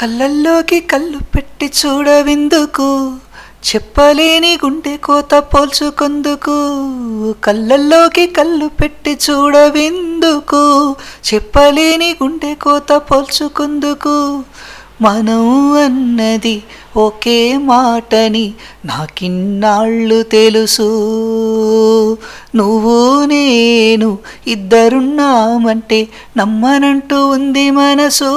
కళ్ళల్లోకి కళ్ళు పెట్టి చూడవిందుకు చెప్పలేని గుండె కోత పోల్చుకుందుకు కళ్ళల్లోకి కళ్ళు పెట్టి చూడవిందుకు చెప్పలేని గుండె కోత పోల్చుకుందుకు. మనం అన్నది ఒకే మాటని నాకిన్నాళ్ళు తెలుసు. నువ్వు నేను ఇద్దరున్నామంటే నమ్మనంటూ ఉంది మనసు.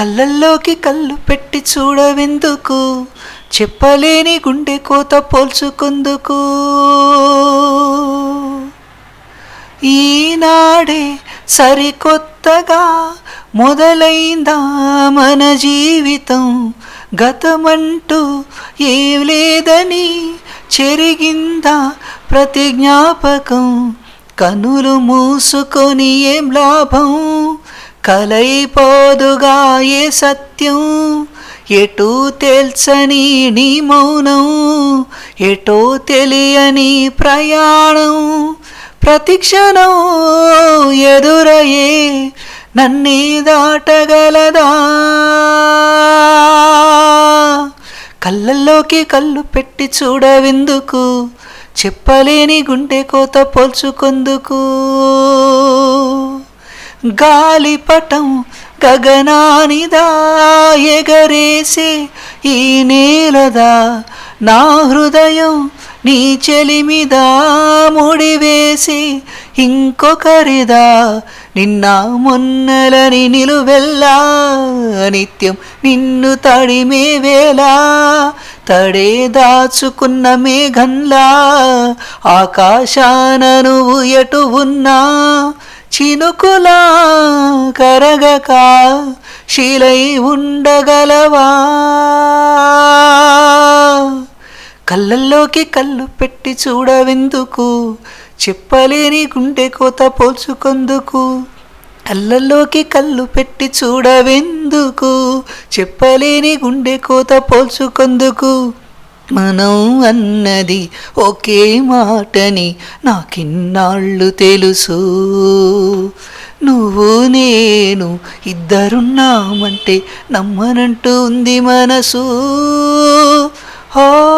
కళ్ళల్లోకి కళ్ళు పెట్టి చూడవెందుకు? చెప్పలేని గుండె కోత పోల్చుకుందుకు? ఈనాడే సరికొత్తగా మొదలైందా మన జీవితం? గతమంటూ ఏం లేదని చెరిగిందా ప్రతి జ్ఞాపకం కనులు మూసుకొని ఏం లాభం? కలైపోదుగా ఏ సత్యం? ఎటూ తెల్సని నీ మౌనం ఎటో తెలియని ప్రయాణం? ప్రతిక్షణం ఎదురయ్యే నన్నే దాటగలదా? కళ్ళల్లోకి కళ్ళు పెట్టి చూడవెందుకు? చెప్పలేని గుండె కోత పోల్చుకుందుకు? గాలిపటం గగనానిదా ఎగరేసే ఈ నేలదా? నా హృదయం నీ చెలిమిదా ముడివేసి ఇంకొకరిదా? నిన్న మొన్నలని నిలువెల్లా? నిత్యం నిన్ను తడిమే వేళ? తడే దాచుకున్న మేఘంలా? ఆకాశాన నువ్వు ఎటు ఉన్నా? చినుకులా కరగక శీలై ఉండగలవా? కళ్ళల్లోకి కళ్ళు పెట్టి చూడవెందుకు? చెప్పలేని గుండె కోత పోల్చుకొందుకు? కళ్ళల్లోకి కళ్ళు పెట్టి చూడవెందుకు? చెప్పలేని గుండె కోత పోల్చుకొందుకు? మనం అన్నది ఒకే మాటని నాకిన్నాళ్ళు తెలుసు. నువ్వు నేను ఇద్దరున్నామంటే నమ్మనంటూ ఉంది మనసు. హో